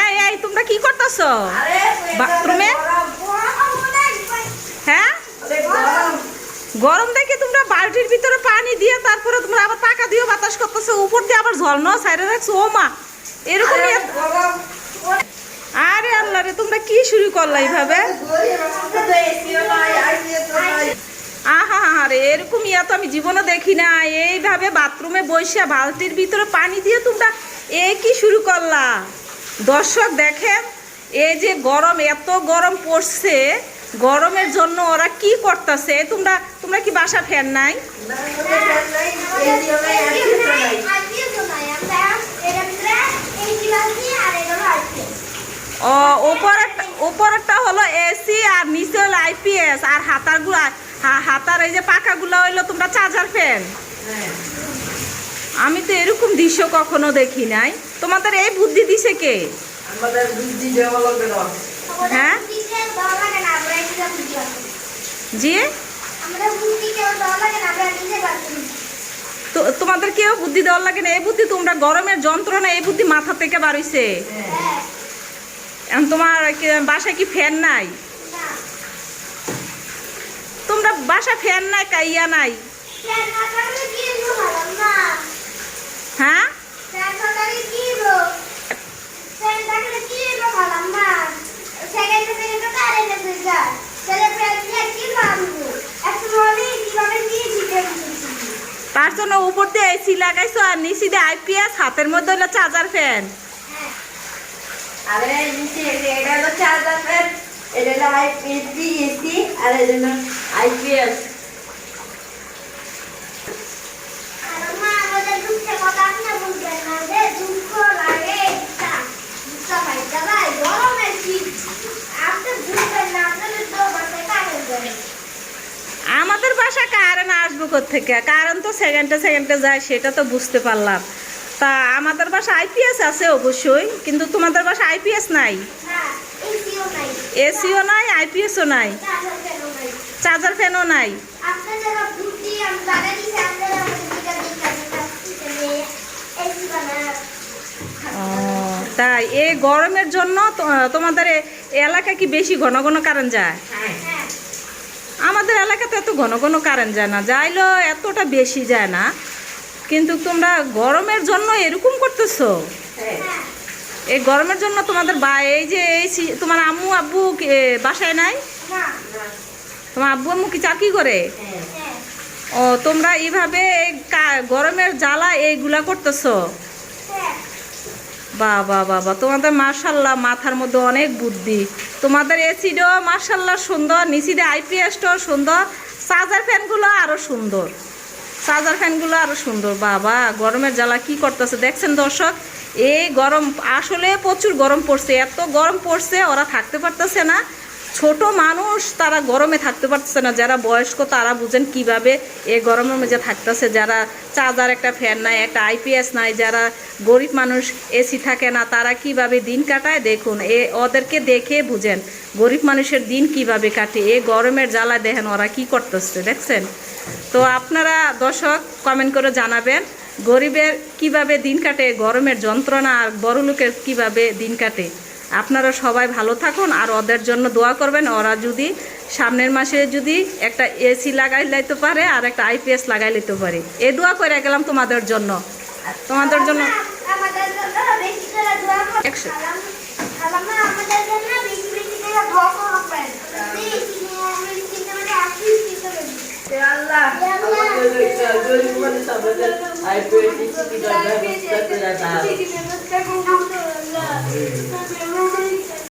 এই এই তোমরা কি করতেছো? বাথরুমে হ্যাঁ? গরম। দেখে তোমরা বালতির ভিতরে পানি দিয়ে তারপরে তোমরা আবার টাকা দিয়ে বাতাস করতেছো উপর দিয়ে আবার ঝর্ণা সাইডে রাখছো ও মা। এরকমই আরে আল্লাহ রে তোমরা কি শুরু করলা এইভাবে? আহা আরে এরকম ইয়া তো আমি জীবনে দেখি না। এইভাবে বাথরুমে বসে বালতির ভিতরে পানি দিয়ে তোমরা এ কি শুরু করলা? দর্শক দেখেন এই যে গরম এত গরম পড়ছে গরমের জন্য ওরা কি করতেছে? তোমরা তোমরা কি বাসা ফ্যান নাই? ও উপরেরটা উপরেরটা হলো এসি আর নিচে হলো আইপিএস আর হাতারগুলো হাতার এই যে পাখাগুলো হইল তোমরা চার্জার ফ্যান। আমি তো এরকম দৃশ্য কখনো দেখি নাই। তোমাদের এই বুদ্ধি দিছে কে? আমাদের বুদ্ধি দেওয়া লাগবে না। হ্যাঁ? জি? আমরা বুদ্ধি দেওয়া লাগে না আমরা নিজে পারছি তো তোমাদের কেউ বুদ্ধি দেওয়ার লাগে না? এই বুদ্ধি তোমরা গরমের যন্ত্রণা এই বুদ্ধি মাথা থেকে বাড়িছে হ্যাঁ। তোমার বাসায় কি ফ্যান নাই? তোমরা বাসা ফ্যান নাই কাইয়া নাই? হ্যাঁ ফ্যান থাকলে কি হলো ফ্যান থাকলে কি হলো ভালো না সেকেন্ড সেকেন্ড কারেন্ট এসে যায় তাহলে ফ্যান দিয়ে কি মারবো একটু মনে কীভাবে দিয়ে দিতে তার জন্য উপর দিয়ে এসি লাগাইছো আর নিচে দিয়ে আইপিএস হাতের মধ্যে হলো চার্জার ফ্যান হ্যাঁ। আরে নিচে এটা এটা হলো চার্জার ফ্যান এটা হলো আইপিএস এসি আর এটা হলো আইপিএস আমাদের বাসা আসব থেকে কারেন্ট তো সেকেন্ডে সেকেন্ডে যায় সেটা তো বুঝতে পারলাম। তা আমাদের বাসা আইপিএস আছে অবশ্যই কিন্তু তোমাদের বাসা আইপিএস নাই? এসিও নাই এসিও নাই? আইপিএসও নাই। চার্জার ফ্যানও নাই। তাই এই গরমের জন্য তোমাদের এলাকা কি বেশি ঘন ঘন কারেন্ট যায়? হ্যাঁ। আমাদের এলাকাতে এত ঘন ঘন কারেন্ট যায় না যাইলেও এতটা বেশি যায় না। কিন্তু তোমরা গরমের জন্য এরকম করতেছো? হ্যাঁ। এই গরমের জন্য তোমাদের বা এই যে এই তোমার আম্মু আব্বু বাসায় নাই? তোমার আব্বু আম্মু কি চাকরি করে? হ্যাঁ। ও তোমরা এইভাবে গরমের জ্বালা এইগুলা করতেছো? হ্যাঁ। বাবা বাবা তোমাদের মার্শাল্লাহ মাথার মধ্যে অনেক বুদ্ধি। তোমাদের এসিডও মার্শাল্লাহ সুন্দর নিচিদে আইপিএসটাও সুন্দর, চার্জার ফ্যানগুলো আরও সুন্দর। চার্জার ফ্যানগুলো আরও সুন্দর, বাবা, গরমের জ্বালা কি করতেছে দেখছেন দর্শক? এই গরম, আসলে প্রচুর গরম পড়ছে, এত গরম পড়ছে, ওরা থাকতে পারতেছে না। ছোট মানুষ তারা গরমে থাকতে পারতেছে না। যারা বয়স্ক, তারা বুঝেন কীভাবে এ গরমের মধ্যে থাকতেছে। যারা চার্জার, একটা ফ্যান নাই, একটা আইপিএস নাই, যারা গরিব মানুষ এসি থাকে না, তারা কীভাবে দিন কাটায়? দেখুন, এ ওদেরকে দেখে বুঝেন, গরিব মানুষের দিন কীভাবে কাটে। এ গরমের জ্বালায় দেখেন ওরা কি করতেছে, দেখছেন? তো আপনারা দর্শক কমেন্ট করে জানাবেন, গরিবের কীভাবে দিন কাটে, গরমের যন্ত্রণা আর বড় লোকের কীভাবে দিন কাটে? আপনারা সবাই ভালো থাকুন আর ওদের জন্য দোয়া করবেন। ওরা যদি সামনের মাসে যদি একটা এসি লাগাই লাইতে পারে আর একটা আইপিএস লাগাই লিতে পারে। এ দোয়া করে গেলাম তোমাদের জন্য। তোমাদের জন্য একশো। আল্লাহ আমাদের জন্য বেশি বেশি করে দোয়া করবেন প্লিজ আমি চিন্তা করে আসি চিন্তা করি আল্লাহ আমাদের গরিব মানুষ আমাদের আইপিএস এসি